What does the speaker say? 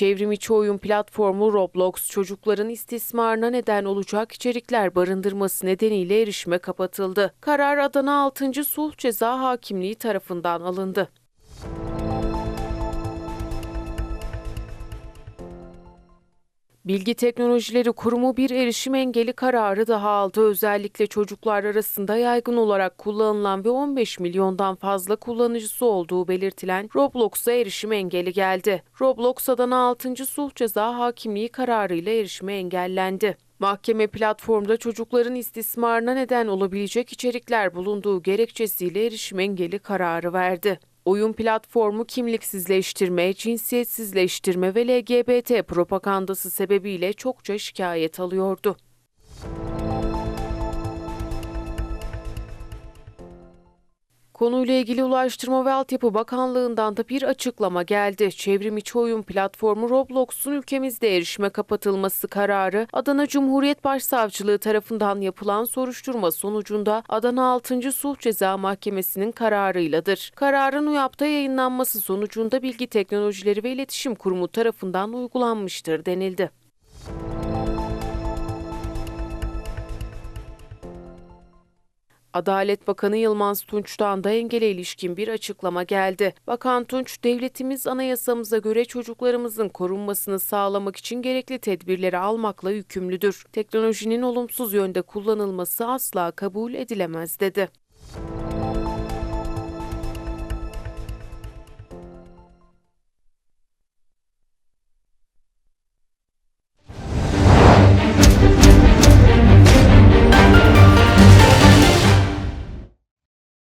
Çevrim içi oyun platformu Roblox çocukların istismarına neden olacak içerikler barındırması nedeniyle erişime kapatıldı. Karar Adana 6. Sulh Ceza Hakimliği tarafından alındı. Bilgi Teknolojileri Kurumu bir erişim engeli kararı daha aldı. Özellikle çocuklar arasında yaygın olarak kullanılan ve 15 milyondan fazla kullanıcısı olduğu belirtilen Roblox'a erişim engeli geldi. Roblox Adana 6. Sulh Ceza Hakimliği kararıyla erişime engellendi. Mahkeme platformda çocukların istismarına neden olabilecek içerikler bulunduğu gerekçesiyle erişim engeli kararı verdi. Oyun platformu kimliksizleştirme, cinsiyetsizleştirme ve LGBT propagandası sebebiyle çokça şikayet alıyordu. Konuyla ilgili Ulaştırma ve Altyapı Bakanlığı'ndan da bir açıklama geldi. Çevrim içi oyun platformu Roblox'un ülkemizde erişime kapatılması kararı Adana Cumhuriyet Başsavcılığı tarafından yapılan soruşturma sonucunda Adana 6. Sulh Ceza Mahkemesi'nin kararıyladır. Kararın UYAP'ta yayınlanması sonucunda Bilgi Teknolojileri ve İletişim Kurumu tarafından uygulanmıştır denildi. Adalet Bakanı Yılmaz Tunç'tan da engele ilişkin bir açıklama geldi. Bakan Tunç, devletimiz anayasamıza göre çocuklarımızın korunmasını sağlamak için gerekli tedbirleri almakla yükümlüdür. Teknolojinin olumsuz yönde kullanılması asla kabul edilemez dedi.